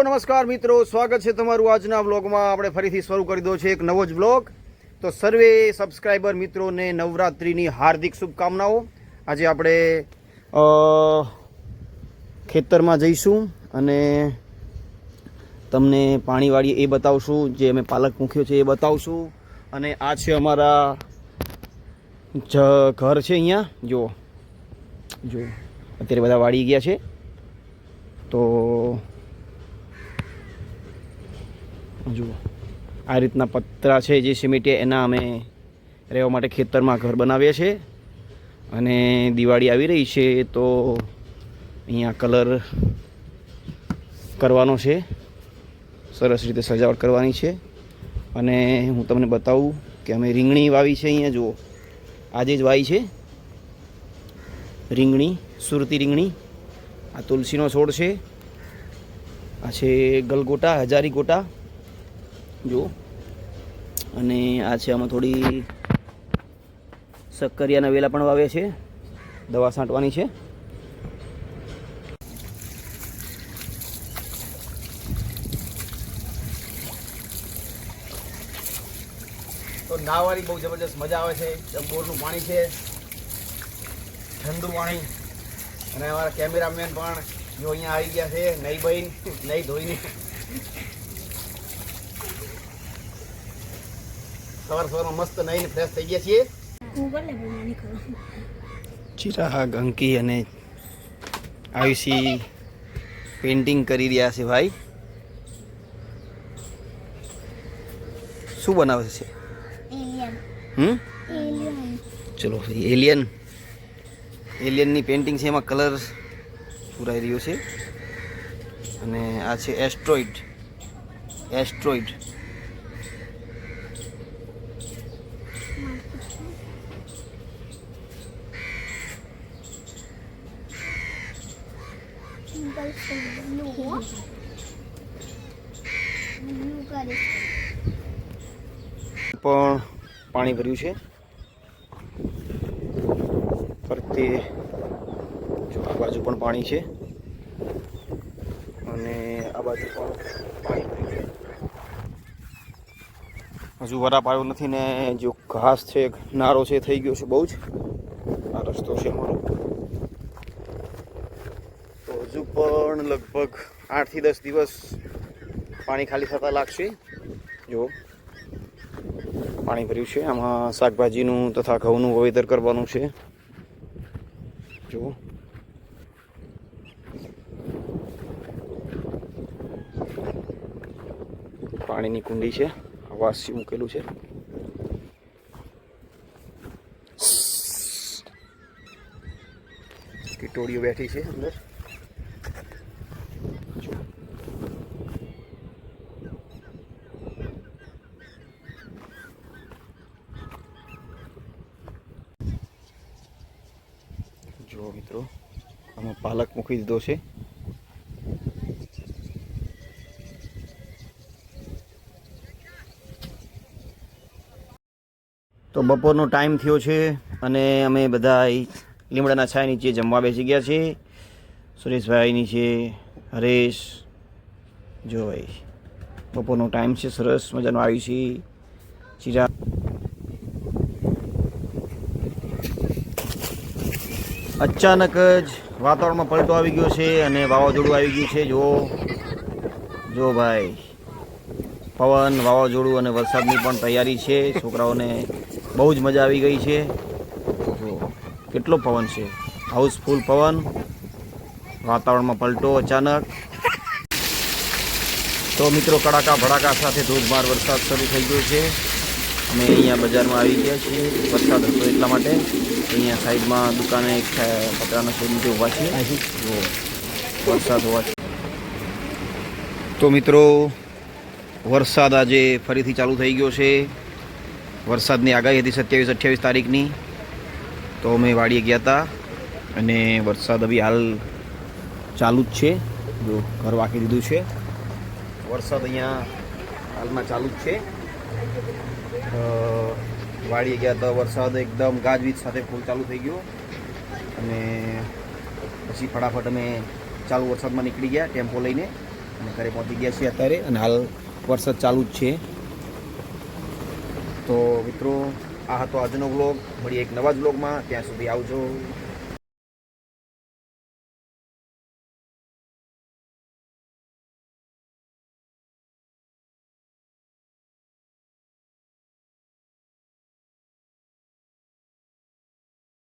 Hello નમસ્કાર મિત્રો. સ્વાગત છે તમારું આજના વ્લોગમાં. આપણે ફરીથી શરૂ કરી દો છે એક નવો જ વ્લોગ. તો સર્વે સબસ્ક્રાઈબર મિત્રોને નવરાત્રિની હાર્દિક શુભકામનાઓ. આજે આપણે ખેતરમાં જઈશું અને તમને પાણીવાળી એ બતાવશું, જે અમે પાલક મૂક્યો છે એ બતાવશું. અને આ છે અમારા ઘર છે અહીંયા. જુઓ. જો અત્યારે બધા વાળી ગયા છે. તો જુઓ. આ રીતના પતરા છે જે સિમેન્ટિયા એના અમે રહેવા માટે ખેતરમાં ઘર બનાવીએ છીએ. અને દિવાળી આવી રહી છે તો અહીંયા કલર કરવાનો છે. સરસ રીતે સજાવટ કરવાની છે. અને હું તમને બતાવું કે અમે રીંગણી વાવી છે અહીંયા, જુઓ. આજે જ વાવી છે. રીંગણી, સુરતી રીંગણી, આ તુલસીનો છોડ છે. આ છે ગલગોટા, હજારી ગોટા. જો અને આ છે આમાં થોડી શક્કરિયાના વેલા પણ વાવ્યા છે. દવા છાંટવાની છે. તો નાહવાની બહુ જબરદસ્ત મજા આવે છે. બોરનું પાણી છે, ઠંડુ પાણી. અને અમારા કેમેરામેન પણ જો અહીંયા આવી ગયા છે, નહીં બહીન, નહીં ધોઈને. સવાર સવારમાં મસ્ત નહીં ફ્રેશ થઈ ગયા છીએ. ચિરાગ અંકી અને આયુષી પેઇન્ટિંગ કરી રહ્યા છે ભાઈ. શું બનાવે છે? હમ? એલિયન ચલો એલિયન એલિયનની પેઇન્ટિંગ છે એમાં કલર પુરાઈ રહ્યો છે. અને આ છે એસ્ટ્રોઇડ એસ્ટ્રોઇડ બ્લુ પણ પાણી ભર્યું છે. ફરતે આ બાજુ પણ પાણી છે. અને આ બાજુ પણ પાણી ભર્યું છે. હજુ વરાપ આવ્યો નથી ને જો ઘાસ છે, નારો છે, થઈ ગયો છે બહુ જ. આ રસ્તો છે અમારો. હજુ પણ લગભગ આઠથી દસ દિવસ પાણી ખાલી થતાં લાગશે. જો, પાણી ભર્યું છે. આમાં શાકભાજીનું તથા ઘઉંનું વાવેતર કરવાનું છે. જુઓ પાણીની કુંડી છે. વાસી મૂકેલું છે. ટોળીઓ બેઠી છે અંદર. જુઓ મિત્રો. આમાં પાલક મૂકી દીધો છે. તો બપોરનો ટાઈમ થયો છે અને અમે બધા લીમડાના છાયા નીચે જમવા બેસી ગયા છે સુરેશભાઈ નીચે, હરેશ જો ભાઈ બપોરનો ટાઈમ છે, સરસ મજાનું. આવ્યું છે. ચીરા અચાનક જ વાતાવરણમાં પલટો આવી ગયો છે અને વાવાઝોડું આવી ગયું છે. જો જો ભાઈ, પવન, વાવાઝોડું અને વરસાદની પણ તૈયારી છે. છોકરાઓને બહુ જ મજા આવી ગઈ છે. જો કેટલો પવન છે. હાઉસફુલ પવન. વાતાવરણમાં પલટો અચાનક. તો મિત્રો, કડાકા ભડાકા સાથે ધોધમાર વરસાદ શરૂ થઈ ગયો છે. અમે અહીંયા બજારમાં આવી ગયા છીએ. વરસાદ હતો એટલા માટે. અહીંયા સાઈડમાં દુકાને એક પતરાના શેડ નીચે ઊભા છે જો. વરસાદ હોવાથી તો મિત્રો વરસાદ આજે ફરીથી ચાલુ થઈ ગયો છે. વરસાદની આગાહી હતી સત્યાવીસ અઠ્યાવીસ તારીખની. તો અમે વાડીએ ગયા હતા અને વરસાદ હવે હાલ ચાલુ જ છે. જો ઘર વાંકી દીધું છે. વરસાદ અહીંયા હાલમાં ચાલુ જ છે. વાડીએ ગયા હતા, વરસાદ એકદમ ગાજવીજ સાથે ફૂલ ચાલુ થઈ ગયો. અને પછી ફટાફટ અમે ચાલુ વરસાદમાં નીકળી ગયા ટેમ્પો લઈને. અને ઘરે પહોંચી ગયા છીએ અત્યારે અને હાલ વરસાદ ચાલુ જ છે. તો મિત્રો, આ હતો આજનો બ્લોગ મળીએ એક નવા જ બ્લોગમાં ત્યાં સુધી આવજો.